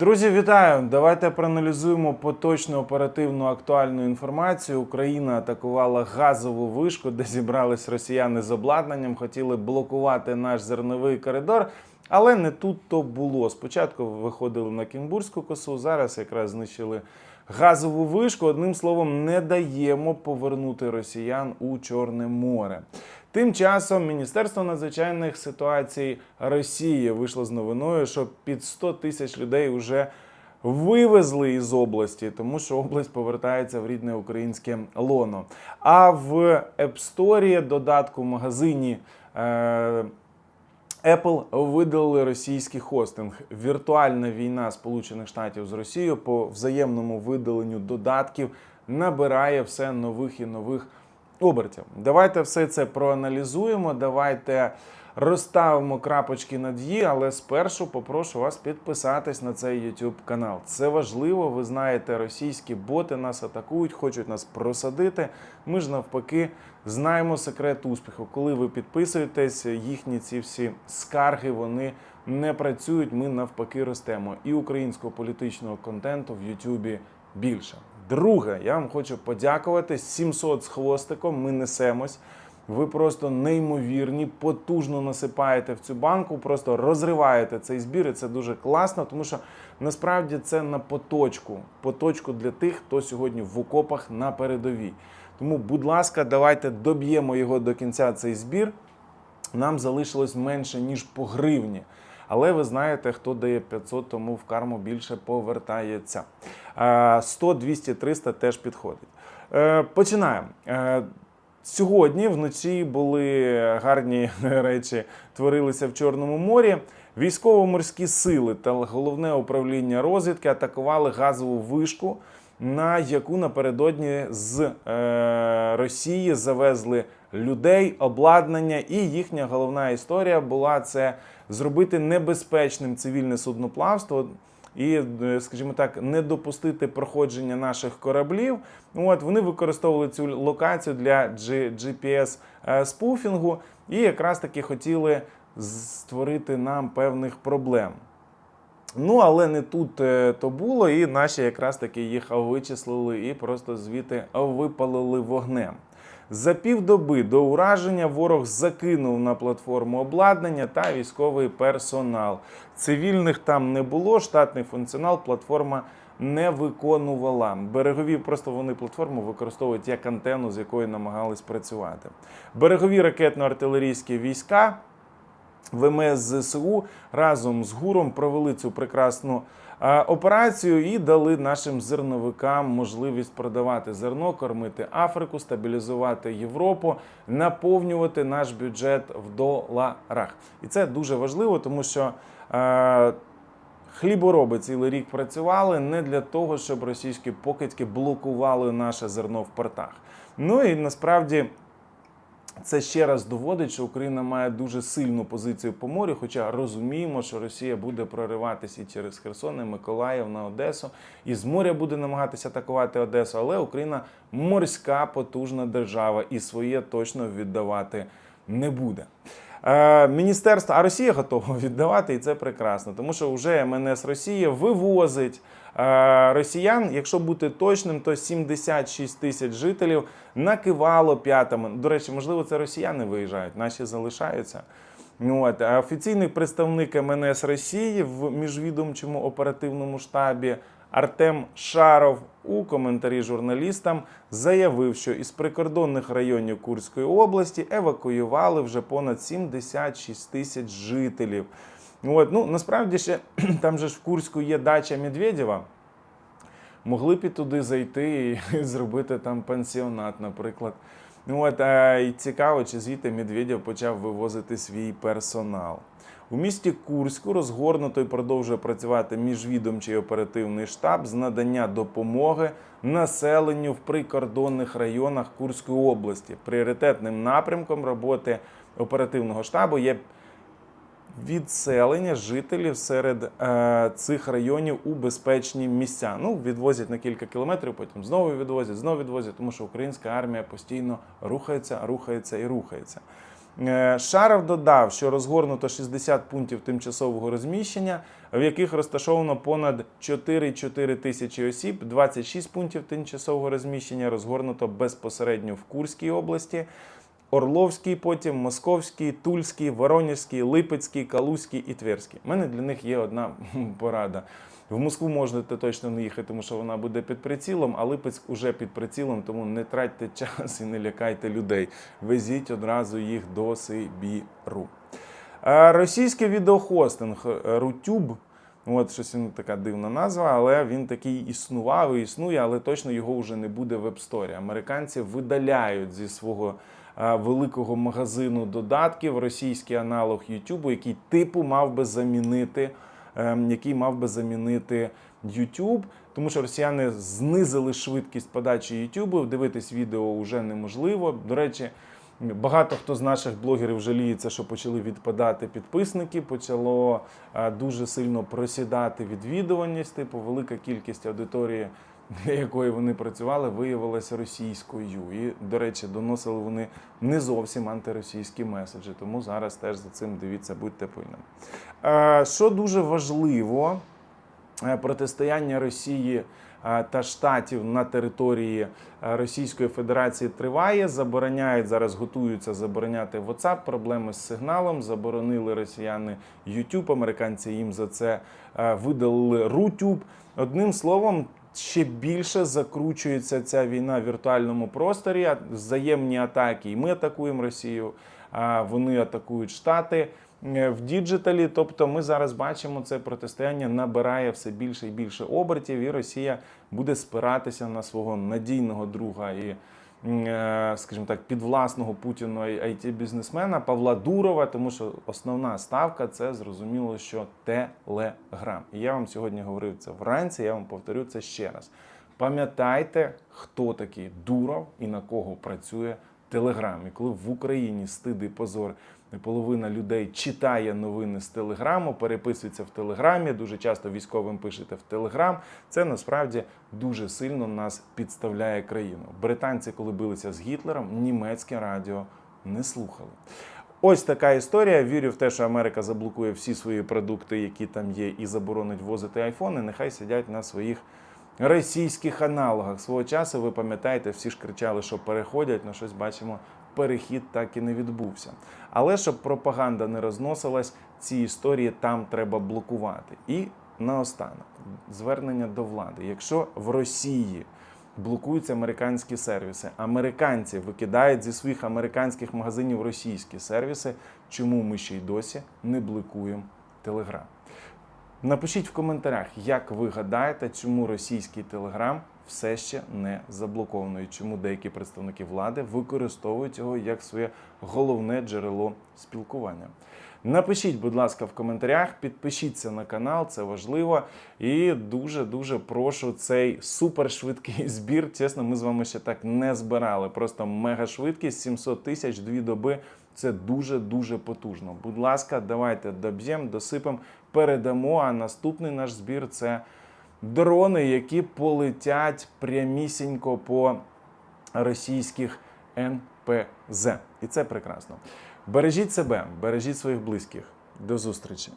Друзі, вітаю! Давайте проаналізуємо поточну оперативну актуальну інформацію. Україна атакувала газову вишку, де зібрались росіяни з обладнанням, хотіли блокувати наш зерновий коридор. Але не тут то було. Спочатку виходили на Кінбурзьку косу, зараз якраз знищили газову вишку. Одним словом, не даємо повернути росіян у Чорне море. Тим часом Міністерство надзвичайних ситуацій Росії вийшло з новиною, що під 100 тисяч людей вже вивезли із області, тому що область повертається в рідне українське лоно. А в App Store, додатку в магазині. Е- Apple видалили російський хостинг. Віртуальна війна Сполучених Штатів з Росією по взаємному видаленню додатків набирає все нових і нових обертів. Давайте все це проаналізуємо. Давайте розставимо крапочки над «і», але спершу попрошу вас підписатись на цей YouTube канал. Це важливо. Ви знаєте, російські боти нас атакують, хочуть нас просадити. Ми ж навпаки знаємо секрет успіху. Коли ви підписуєтесь, їхні ці всі скарги вони не працюють. Ми навпаки ростемо. І українського політичного контенту в Ютубі більше. Друге, я вам хочу подякувати. 700 з хвостиком. Ми несемось. Ви просто неймовірні, потужно насипаєте в цю банку, просто розриваєте цей збір. І це дуже класно, тому що насправді це на поточку. Поточку для тих, хто сьогодні в окопах на передовій. Тому, будь ласка, давайте доб'ємо його до кінця цей збір. Нам залишилось менше ніж по гривні. Але ви знаєте, хто дає 500, тому в карму більше повертається. Е, 100, 200, 300 теж підходить. Е, Починаємо. Е, Сьогодні вночі були гарні речі, творилися в Чорному морі. Військово-морські сили та головне управління розвідки атакували газову вишку, на яку напередодні з е, Росії завезли людей, обладнання, і їхня головна історія була це зробити небезпечним цивільне судноплавство і, е, скажімо так, не допустити проходження наших кораблів. От вони використовували цю локацію для GPS е, спуфінгу і якраз таки хотіли створити нам певних проблем. Ну, але не тут е, то було, і наші якраз таки їх вичислили і просто звідти випалили вогнем. За півдоби до ураження ворог закинув на платформу обладнання та військовий персонал. Цивільних там не було, штатний функціонал платформа не виконувала. Берегові просто вони платформу використовують як антенну, з якої намагались працювати. Берегові ракетно-артилерійські війська. ВМС ЗСУ разом з ГУРом провели цю прекрасну операцію і дали нашим зерновикам можливість продавати зерно, кормити Африку, стабілізувати Європу, наповнювати наш бюджет в доларах. І це дуже важливо, тому що. Хлібороби цілий рік працювали не для того, щоб російські покидьки блокували наше зерно в портах. Ну і насправді це ще раз доводить, що Україна має дуже сильну позицію по морю, хоча розуміємо, що Росія буде прориватися і через Херсон, і Миколаїв на Одесу, і з моря буде намагатися атакувати Одесу. Але Україна морська потужна держава і своє точно віддавати не буде. Е, Міністерство, а Росія готова віддавати, і це прекрасно, тому що вже МНС Росія вивозить е, росіян, якщо бути точним, то 76 тисяч жителів накивало п'ятами. До речі, можливо, це росіяни виїжджають, наші залишаються. От, офіційний представник МНС Росії в міжвідомчому оперативному штабі Артем Шаров у коментарі журналістам заявив, що із прикордонних районів Курської області евакуювали вже понад 76 тисяч жителів. От, ну, насправді ще там же ж в Курську є дача Медведєва. Могли б і туди зайти і зробити там пансіонат, наприклад. Ну, от, а, і цікаво, чи звідти Медведєв почав вивозити свій персонал. У місті Курську розгорнуто і продовжує працювати міжвідомчий оперативний штаб з надання допомоги населенню в прикордонних районах Курської області. Пріоритетним напрямком роботи оперативного штабу є відселення жителів серед е, цих районів у безпечні місця. Ну, відвозять на кілька кілометрів, потім знову відвозять, знову відвозять, тому що українська армія постійно рухається, рухається і рухається. Е, Шаров додав, що розгорнуто 60 пунктів тимчасового розміщення, в яких розташовано понад 4-4 тисячі осіб. 26 пунктів тимчасового розміщення розгорнуто безпосередньо в Курській області. Орловський, потім Московський, Тульський, Воронежський, Липецький, Калузький і Тверський. У мене для них є одна порада. В Москву можете точно не їхати, тому що вона буде під прицілом, а Липецьк уже під прицілом, тому не тратьте час і не лякайте людей. Везіть одразу їх до Сибіру. Російський відеохостинг е, Рутюб. От щось він така дивна назва, але він такий існував і існує, але точно його вже не буде в App Store. Американці видаляють зі свого великого магазину додатків російський аналог YouTube, який типу мав би замінити, який мав би замінити YouTube, тому що росіяни знизили швидкість подачі YouTube, дивитись відео вже неможливо. До речі. Багато хто з наших блогерів жаліється, що почали відпадати підписники, почало е, дуже сильно просідати відвідуваність. Типу, велика кількість аудиторії, для якої вони працювали, виявилася російською. І, до речі, доносили вони не зовсім антиросійські меседжі. Тому зараз теж за цим дивіться, будьте пильними. Е, Що дуже важливо, е, протистояння Росії е, та штатів на території Російської Федерації триває. Забороняють зараз, готуються забороняти WhatsApp, проблеми з сигналом. Заборонили росіяни YouTube, американці їм за це видалили RuTube. Одним словом. Ще більше закручується ця війна в віртуальному просторі, взаємні атаки. І ми атакуємо Росію, а вони атакують Штати в діджиталі. Тобто, ми зараз бачимо, це протистояння набирає все більше і більше обертів, і Росія буде спиратися на свого надійного друга і, скажімо так, підвласного Путіну it бізнесмена Павла Дурова, тому що основна ставка це зрозуміло, що Телеграм. І я вам сьогодні говорив це вранці. Я вам повторю це ще раз. Пам'ятайте, хто такий Дуров і на кого працює Телеграм. І коли в Україні стид позор, половина людей читає новини з Телеграму, переписується в Телеграмі. Дуже часто військовим пишете в Телеграм. Це насправді дуже сильно нас підставляє країну. Британці, коли билися з Гітлером, німецьке радіо не слухали. Ось така історія. Вірю в те, що Америка заблокує всі свої продукти, які там є, і заборонить возити айфони. Нехай сидять на своїх російських аналогах. Свого часу ви пам'ятаєте, всі ж кричали, що переходять, на щось бачимо. Перехід так і не відбувся. Але щоб пропаганда не розносилась, ці історії там треба блокувати. І наостанок звернення до влади. Якщо в Росії блокуються американські сервіси, американці викидають зі своїх американських магазинів російські сервіси, чому ми ще й досі не блокуємо Телеграм? Напишіть в коментарях, як ви гадаєте, чому російський телеграм все ще не заблоковано і чому деякі представники влади використовують його як своє головне джерело спілкування. Напишіть, будь ласка, в коментарях, підпишіться на канал, це важливо. І дуже дуже прошу цей супершвидкий збір. Чесно, ми з вами ще так не збирали. Просто мега швидкість, 700 тисяч, дві доби. Це дуже дуже потужно. Будь ласка, давайте доб'ємо, досипемо, передамо. А наступний наш збір це дрони, які полетять прямісінько по російських НПЗ. І це прекрасно. Бережіть себе, бережіть своїх близьких. До зустрічі.